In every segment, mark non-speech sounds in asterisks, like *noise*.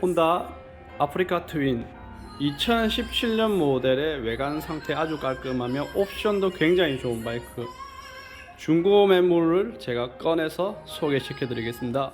혼다 아프리카 트윈 2017년 모델의 외관 상태 아주 깔끔하며 옵션도 굉장히 좋은 바이크 중고 매물을 제가 꺼내서 소개시켜 드리겠습니다.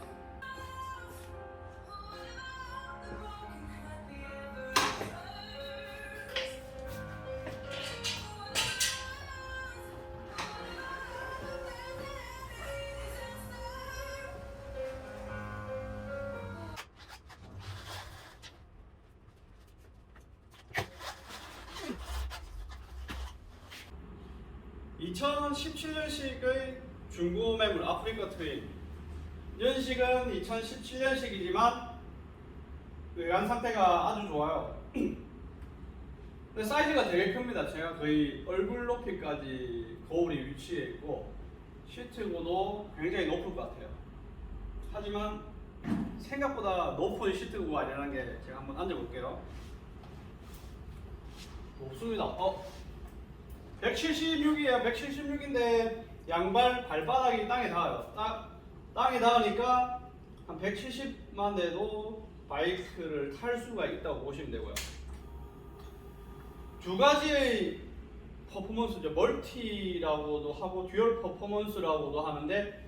(2017년식의) 중고 매물 아프리카 트윈. 연식은 (2017년식이지만) 외관 상태가 아주 좋아요. *clears throat* 근데 사이즈가 되게 큽니다. 제가 거의 얼굴 높이까지 거울이 위치해 있고 시트고도 굉장히 높을 것 같아요. 하지만 생각보다 높은 시트고가 아니라는 게 제가 한번 앉아볼게요. 높습니다. 어? 176이에요. 176인데 양발 발바닥이 땅에 닿아요. 땅, 땅에 닿으니까 한 170만 돼도 바이크를 탈 수가 있다고 보시면 되고요. 두 가지의 퍼포먼스죠. 멀티라고도 하고 듀얼 퍼포먼스라고도 하는데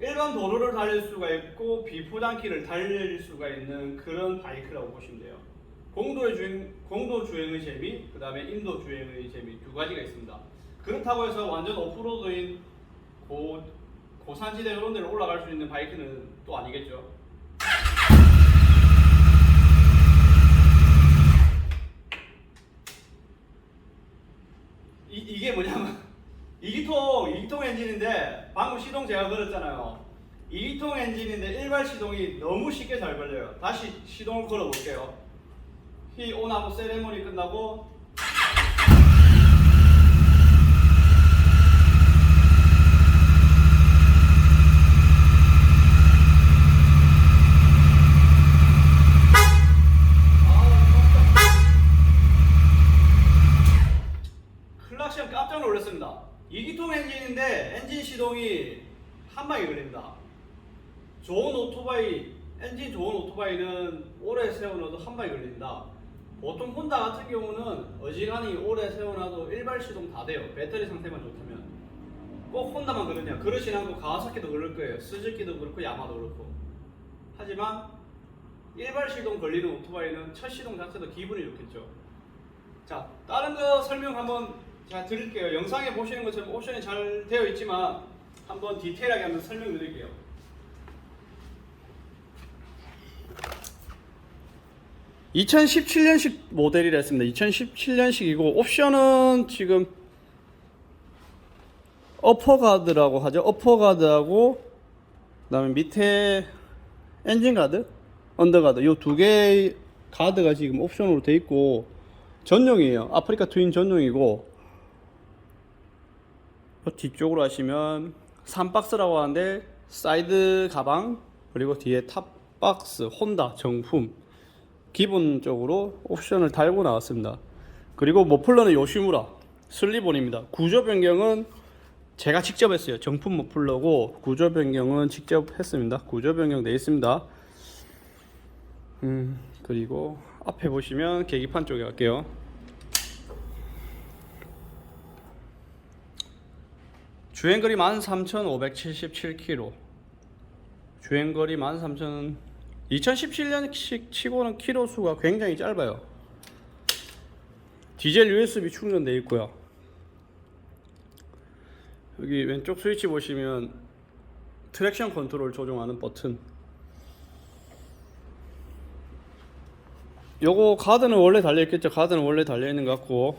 일반 도로를 달릴 수가 있고 비포장길을 달릴 수가 있는 그런 바이크라고 보시면 돼요. 공도의 주행, 공도 주행의 재미, 그 다음에 인도 주행의 재미 두 가지가 있습니다. 그렇다고 해서 완전 오프로드인 고, 고산지대 이런 데를 올라갈 수 있는 바이크는 또 아니겠죠. 이, 이게 뭐냐면 *laughs* 2기통, 2기통 엔진인데 방금 시동 제가 걸었잖아요. 2기통 엔진인데 일발 시동이 너무 쉽게 잘 걸려요. 다시 시동을 걸어 볼게요. 히 온하고 세레모니 끝나고 클락션 깜짝 놀랐습니다. 2기통 엔진인데 엔진 시동이 한 방에 걸립니다. 좋은 오토바이, 엔진 좋은 오토바이는 오래 세워놔도 한 방에 걸린다. 보통 혼다 같은 경우는 어지간히 오래 세워놔도 일발 시동 다 돼요. 배터리 상태만 좋다면. 꼭 혼다만 그러냐? 그렇진 않고 가와사키도 그럴 거예요. 스즈키도 그렇고 야마도 그렇고. 하지만 일발 시동 걸리는 오토바이는 첫 시동 자체도 기분이 좋겠죠. 자, 다른 거 설명 한번 제가 드릴게요. 영상에 보시는 것처럼 옵션이 잘 되어 있지만 한번 디테일하게 한번 설명드릴게요. (2017년식) 모델이라 했습니다. (2017년식이고) 옵션은 지금 어퍼가드라고 하죠. 어퍼가드하고 그다음에 밑에 엔진 가드 언더가드. 이 두 개의 가드가 지금 옵션으로 돼 있고 전용이에요. 아프리카 트윈 전용이고 요 뒤쪽으로 하시면 3박스라고 하는데 사이드 가방 그리고 뒤에 탑박스 혼다 정품 기본적으로 옵션을 달고 나왔습니다. 그리고 머플러는 요시무라 슬리본입니다. 구조 변경은 제가 직접 했어요. 정품 머플러고 구조 변경은 직접 했습니다. 구조 변경 돼 있습니다. 음 그리고 앞에 보시면 계기판 쪽에 갈게요. 주행거리 13,577km. 주행거리 13,000 2017년식 치고는 키로 수가 굉장히 짧아요. 디젤 USB 충전돼 있고요. 여기 왼쪽 스위치 보시면 트랙션 컨트롤 조정하는 버튼 요거 가드는 원래 달려 있겠죠. 가드는 원래 달려 있는 것 같고,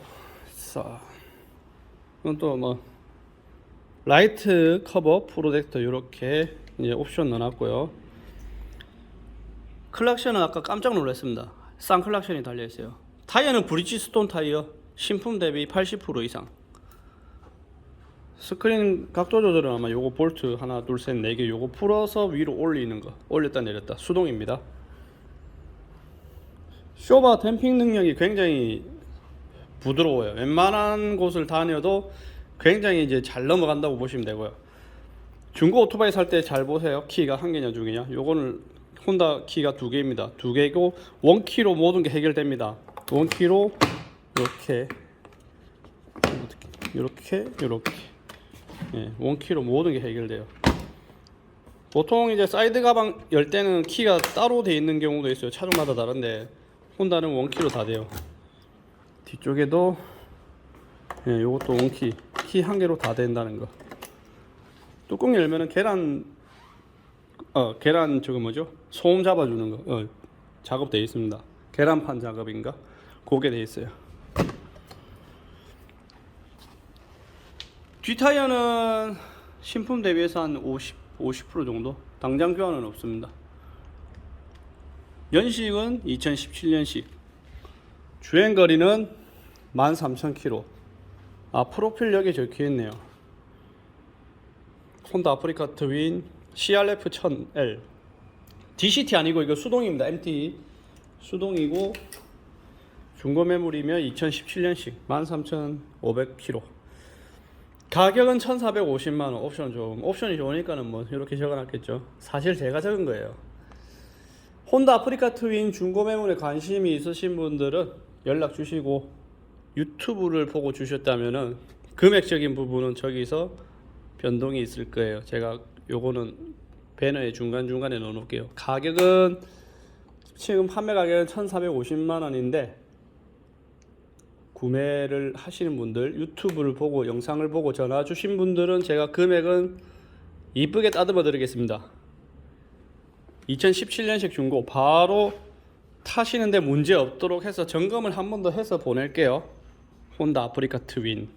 자, 이건 또뭐 라이트 커버 프로젝터 이렇게 이제 옵션 넣어놨고요. 클락션은 아까 깜짝 놀랐습니다. 쌍 클락션이 달려 있어요. 타이어는 브리지스톤 타이어, 신품 대비 80% 이상. 스크린 각도 조절은 아마 요거 볼트 하나, 둘, 셋, 네 개 요거 풀어서 위로 올리는 거, 올렸다 내렸다 수동입니다. 쇼바 댐핑 능력이 굉장히 부드러워요. 웬만한 곳을 다녀도 굉장히 이제 잘 넘어간다고 보시면 되고요. 중고 오토바이 살 때 잘 보세요. 키가 한 개냐 두 개냐. 요거는 혼다 키가 두 개입니다. 두 개고 원키로 모든 게 해결됩니다. 원키로 이렇게 이렇게 이렇게 예, 원키로 모든 게 해결돼요. 보통 이제 사이드 가방 열 때는 키가 따로 돼 있는 경우도 있어요. 차종마다 다른데 혼다는 원키로 다 돼요. 뒤쪽에도 예, 요것도 원키 키 한 개로 다 된다는 거. 뚜껑 열면은 계란 어 계란 저거 뭐죠? 소음 잡아주는 거 어, 작업돼 있습니다. 계란판 작업인가? 그게 돼 있어요. 뒤 타이어는 신품 대비해서 한 50, 50% 정도? 당장 교환은 없습니다. 연식은 2017년식. 주행 거리는 13,000km. 아, 프로필 여기 적혀 있네요. 혼다 아프리카 트윈 CRF 1000L. DCT 아니고 이거 수동입니다. MT. 수동이고 중고 매물이면 2017년식 13,500km. 가격은 1,450만 원. 옵션 좀 옵션이 좋으니까는 뭐 이렇게 적어놨겠죠. 사실 제가 적은 거예요. 혼다 아프리카 트윈 중고 매물에 관심이 있으신 분들은 연락 주시고 유튜브를 보고 주셨다면은 금액적인 부분은 저기서 변동이 있을 거예요. 제가 요거는 배너에 중간 중간에 넣어 놓을게요. 가격은 지금 판매 가격은 1,450만 원인데 구매를 하시는 분들 유튜브를 보고 영상을 보고 전화 주신 분들은 제가 금액은 이쁘게 따듬어 드리겠습니다. 2017년식 중고 바로 타시는데 문제 없도록 해서 점검을 한 번 더 해서 보낼게요. 혼다 아프리카 트윈.